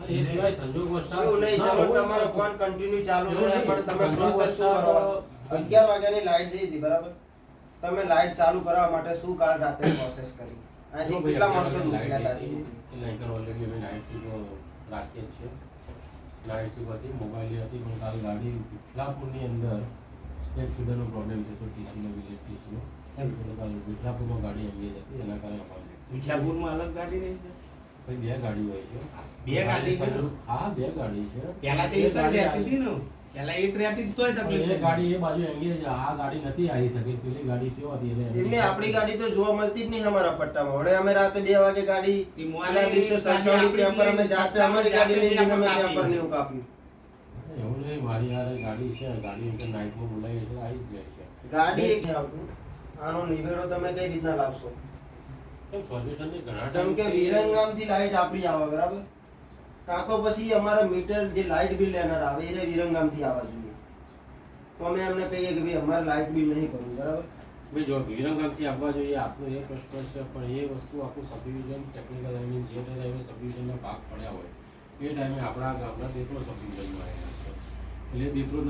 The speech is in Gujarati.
એ સિવાય સંજોગવશાત- એવું નહીં ના, તમારો ફોન કન્ટિન્યુ ચાલુ રહે નહીં. પણ તમે પ્રોસેસ શું કરો અગિયાર વાગ્યાની લાઈટ જઈ હતી બરાબર? તમે લાઇટ ચાલુ કરવા માટે શું કાલ રાતે પ્રોસેસ કરી? કેટલા માણસો નીકળ્યા હતી, હતા. એટલે અહીં અમે નાઇટ સીટો રાખીએ છીએ. નાઇટ સીટ હતી મોબાઈલ હતી પણ કાલ ગાડી વિઠલાપુરની અંદર એક ફીડરનો પ્રોબ્લેમ છે તો ટીસીનો વિલેજ ટીસીનો. કાલ વિઠલાપુરમાં ગાડી આવી હતી એના કારણે અમારે વિઠલાપુરમાં અલગ ગાડી નહીં ભાઈ બે ગાડી હોય છે. બે ગાડી છે હા બે ગાડી છે. પહેલા તો એક જ ગાડી રહેતી હતી ને. પહેલા એક રહેતી તોય તકલીફ એ ગાડી એ બાજુ એંગેજ આ ગાડી નથી આવી શકે. પેલી ગાડી કેવો હતી એટલે એમને આપણી ગાડી તો જોવા મળતી જ નહીં અમારા પટ્ટામાં. હવે અમે રાતે 2 વાગે ગાડી ઈ મોને પેલા દિવસે સરસવડી આપણી અમે જાતે અમારી ગાડી લઈને અમે કાપી. ત્યાં પર ને એવું કાપ્યું. એવું નહીં મારી યાર ગાડી છે. ગાડી એમ કે નાઇટમાં બોલાવી છે આવી જ જાય છે. ગાડી એક આવતું. આનો નિવેડો તમે કઈ રીતના લાવશો? જેમ કે વિરંગામથી લાઈટ આપણી આવે બરાબર? કાં તો પછી અમારા મીટર જે લાઈટ બિલ લેનાર આવે એ વિરંગામથી આવવા જોઈએ. તો અમે એમને કહીએ કે ભાઈ અમારે લાઈટ બિલ નહીં કરવું બરાબર? ભાઈ જો વિરંગામથી આવવા જોઈએ આપનો એ પ્રશ્ન છે પણ એ વસ્તુ આપણું સબડિવિઝન ટેકનિકલ આઈ મીન જે ટાઈમે સબડિવિઝનના ભાગ પડ્યા હોય. એ ટાઈમે આપણા ગામના દીપડો સબડિવિઝનમાં આવ્યા છે. એટલે દીપડો